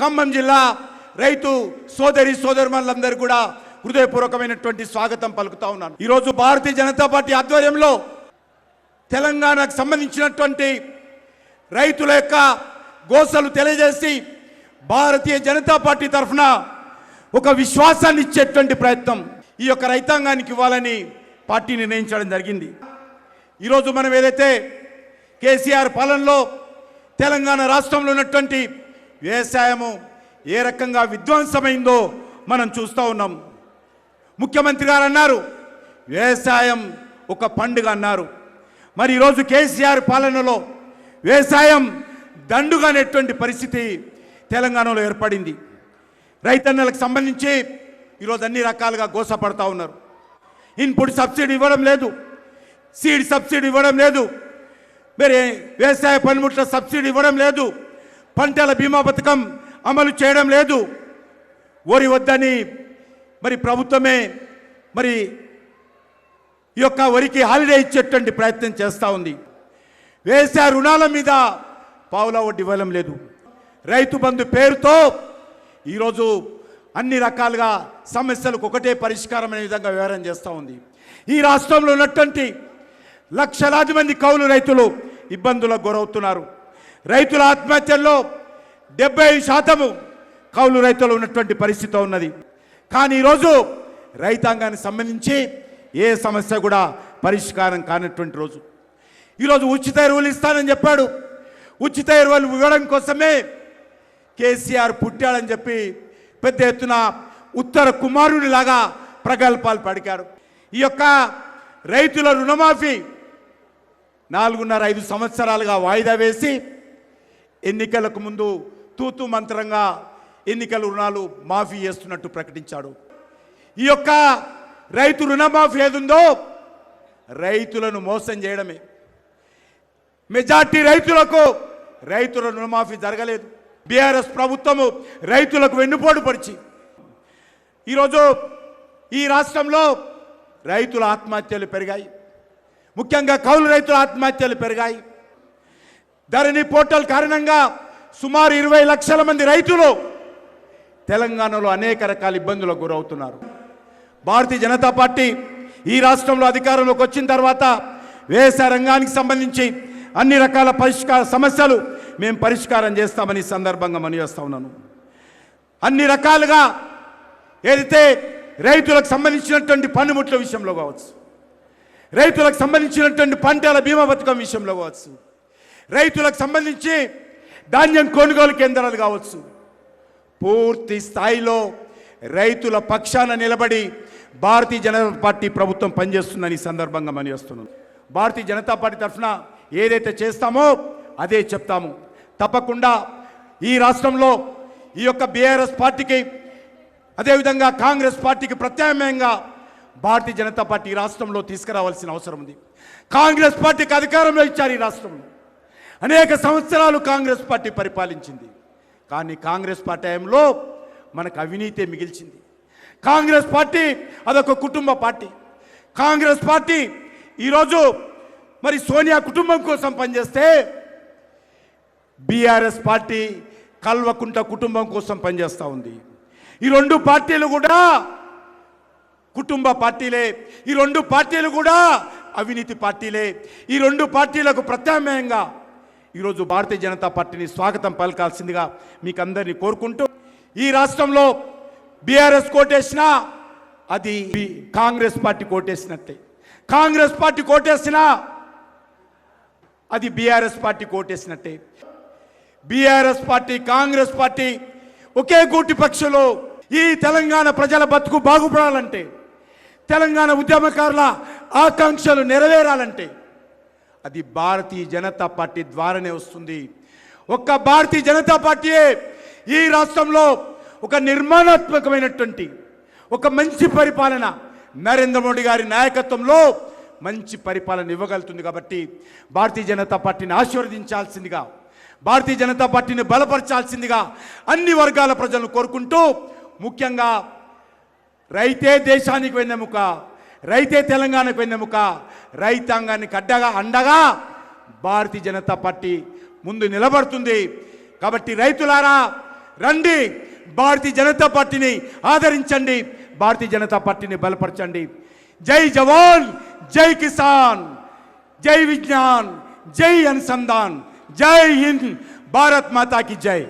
ఖమ్మం జిల్లా రైతు సోదరి సోదరులందరూ కూడా హృదయపూర్వకమైనటువంటి స్వాగతం పలుకుతా ఉన్నాను. ఈరోజు భారతీయ జనతా పార్టీ ఆధ్వర్యంలో తెలంగాణకు సంబంధించినటువంటి రైతుల యొక్క గోసలు తెలియజేసి భారతీయ జనతా పార్టీ తరఫున ఒక విశ్వాసాన్ని ఇచ్చేటువంటి ప్రయత్నం ఈ యొక్క రైతాంగానికి ఇవ్వాలని పార్టీ నిర్ణయించడం జరిగింది. ఈరోజు మనం ఏదైతే కేసీఆర్ పాలనలో తెలంగాణ రాష్ట్రంలో ఉన్నటువంటి వ్యవసాయము ఏ రకంగా విధ్వంసమైందో మనం చూస్తూ ఉన్నాం. ముఖ్యమంత్రి గారు అన్నారు వ్యవసాయం ఒక పండుగ అన్నారు. మరి ఈరోజు కేసీఆర్ పాలనలో వ్యవసాయం దండుగానేటువంటి పరిస్థితి తెలంగాణలో ఏర్పడింది. రైతన్నలకు సంబంధించి ఈరోజు అన్ని రకాలుగా గోసపడతా ఉన్నారు. ఇన్పుట్ సబ్సిడీ ఇవ్వడం లేదు సీడ్ సబ్సిడీ ఇవ్వడం లేదు మరి వ్యవసాయ పనిముట్ల సబ్సిడీ ఇవ్వడం లేదు పంటల బీమా పథకం అమలు చేయడం లేదు. వరి వద్దని మరి ప్రభుత్వమే మరి ఈ యొక్క వరికి హాలిడే ఇచ్చేటువంటి ప్రయత్నం చేస్తూ ఉంది. వేసే రుణాల మీద పావులా వడ్డీ ఇవ్వడం లేదు. రైతు బంధు పేరుతో ఈరోజు అన్ని రకాలుగా సమస్యలకు ఒకటే పరిష్కారం అనే విధంగా వ్యవహారం చేస్తూ ఉంది. ఈ రాష్ట్రంలో ఉన్నటువంటి లక్షలాది మంది కౌలు రైతులు ఇబ్బందులకు గురవుతున్నారు. రైతుల ఆత్మహత్యల్లో డెబ్బై శాతము కౌలు రైతులు ఉన్నటువంటి పరిస్థితి ఉన్నది. కానీ ఈరోజు రైతాంగానికి సంబంధించి ఏ సమస్య కూడా పరిష్కారం కానటువంటి రోజు. ఈరోజు ఉచిత ఎరువులు ఇస్తానని చెప్పాడు. ఉచిత ఎరువులు ఇవ్వడం కోసమే కేసీఆర్ పుట్టాడని చెప్పి పెద్ద ఎత్తున ఉత్తర కుమారునిలాగా ప్రగల్భాలు పడికాడు ఈ యొక్క రైతుల రుణమాఫీ నాలుగున్నర ఐదు సంవత్సరాలుగా వాయిదా వేసి ఎన్నికలకు ముందు తూతు మంత్రంగా ఎన్నికల రుణాలు మాఫీ చేస్తున్నట్టు ప్రకటించాడు. ఈ యొక్క రైతు రుణమాఫీ ఏదుందో రైతులను మోసం చేయడమే. మెజార్టీ రైతులకు రైతుల రుణమాఫీ జరగలేదు. బీఆర్ఎస్ ప్రభుత్వము రైతులకు వెన్నుపోటు పరిచి ఈరోజు ఈ రాష్ట్రంలో రైతుల ఆత్మహత్యలు పెరిగాయి. ముఖ్యంగా కౌలు రైతుల ఆత్మహత్యలు పెరిగాయి. ధరణి పోర్టల్ కారణంగా సుమారు ఇరవై లక్షల మంది రైతులు తెలంగాణలో అనేక రకాల ఇబ్బందులకు గురవుతున్నారు. భారతీయ జనతా పార్టీ ఈ రాష్ట్రంలో అధికారంలోకి వచ్చిన తర్వాత వ్యవసాయ రంగానికి సంబంధించి అన్ని రకాల పరిష్కార సమస్యలు మేము పరిష్కారం చేస్తామని సందర్భంగా మనవేస్తా ఉన్నాను. అన్ని రకాలుగా ఏదైతే రైతులకు సంబంధించినటువంటి పన్నుముట్ల విషయంలో కావచ్చు రైతులకు సంబంధించినటువంటి పంటల బీమా పథకం విషయంలో కావచ్చు రైతులకు సంబంధించి ధాన్యం కొనుగోలు కేంద్రాలు కావచ్చు. పూర్తి స్థాయిలో రైతుల పక్షాన నిలబడి భారతీయ జనతా పార్టీ ప్రభుత్వం పనిచేస్తుందని ఈ సందర్భంగా మనవేస్తున్నాం భారతీయ జనతా పార్టీ తరఫున ఏదైతే చేస్తామో అదే చెప్తాము. తప్పకుండా ఈ రాష్ట్రంలో ఈ యొక్క బీఆర్ఎస్ పార్టీకి అదేవిధంగా కాంగ్రెస్ పార్టీకి ప్రత్యామ్నాయంగా భారతీయ జనతా పార్టీ రాష్ట్రంలో తీసుకురావాల్సిన అవసరం ఉంది. కాంగ్రెస్ పార్టీకి అధికారంలో ఇచ్చారు ఈ రాష్ట్రంలో. అనేక సంవత్సరాలు కాంగ్రెస్ పార్టీ పరిపాలించింది. కానీ కాంగ్రెస్ పార్టీ టైంలో మనకు అవినీతే మిగిల్చింది. కాంగ్రెస్ పార్టీ అదొక కుటుంబ పార్టీ. కాంగ్రెస్ పార్టీ ఈరోజు మరి సోనియా కుటుంబం కోసం పనిచేస్తే బీఆర్ఎస్ పార్టీ కల్వకుంట కుటుంబం కోసం పనిచేస్తూ ఉంది. ఈ రెండు పార్టీలు కూడా కుటుంబ పార్టీలే. ఈ రెండు పార్టీలు కూడా అవినీతి పార్టీలే. ఈ రెండు పార్టీలకు ప్రత్యామ్నాయంగా ఈరోజు భారతీయ జనతా పార్టీని స్వాగతం పలకాల్సిందిగా మీకు అందరినీ కోరుకుంటూ ఈ రాష్ట్రంలో బీఆర్ఎస్ కోటేసినా అది కాంగ్రెస్ పార్టీ కోటేసినట్టే. కాంగ్రెస్ పార్టీ కోటేసినా అది బీఆర్ఎస్ పార్టీ కోటేసినట్టే. బీఆర్ఎస్ పార్టీ కాంగ్రెస్ పార్టీ ఒకే గూటి పక్షులు ఈ తెలంగాణ ప్రజల బతుకు బాగుపడాలంటే తెలంగాణ ఉద్యమకారుల ఆకాంక్షలు నెరవేరాలంటే అది భారతీయ జనతా పార్టీ ద్వారానే వస్తుంది. ఒక్క భారతీయ జనతా పార్టీయే ఈ రాష్ట్రంలో ఒక నిర్మాణాత్మకమైనటువంటి ఒక మంచి పరిపాలన నరేంద్ర మోడీ గారి నాయకత్వంలో మంచి పరిపాలన ఇవ్వగలుగుతుంది కాబట్టి భారతీయ జనతా పార్టీని ఆశీర్వదించాల్సిందిగా భారతీయ జనతా పార్టీని బలపరచాల్సిందిగా అన్ని వర్గాల ప్రజలను కోరుకుంటూ ముఖ్యంగా రైతే దేశానికి వెన్నెముక. రైతే తెలంగాణకు వెన్నెముక రైతాంగానికి అడ్డగా అండగా భారతీయ జనతా పార్టీ ముందు నిలబడుతుంది. కాబట్టి రైతులారా రండి భారతీయ జనతా పార్టీని ఆదరించండి భారతీయ జనతా పార్టీని బలపరచండి. జై జవాన్ జై కిసాన్ జై విజ్ఞాన్ జై అనుసంధాన్ జై హింద్ భారత్ మాతాకి జై.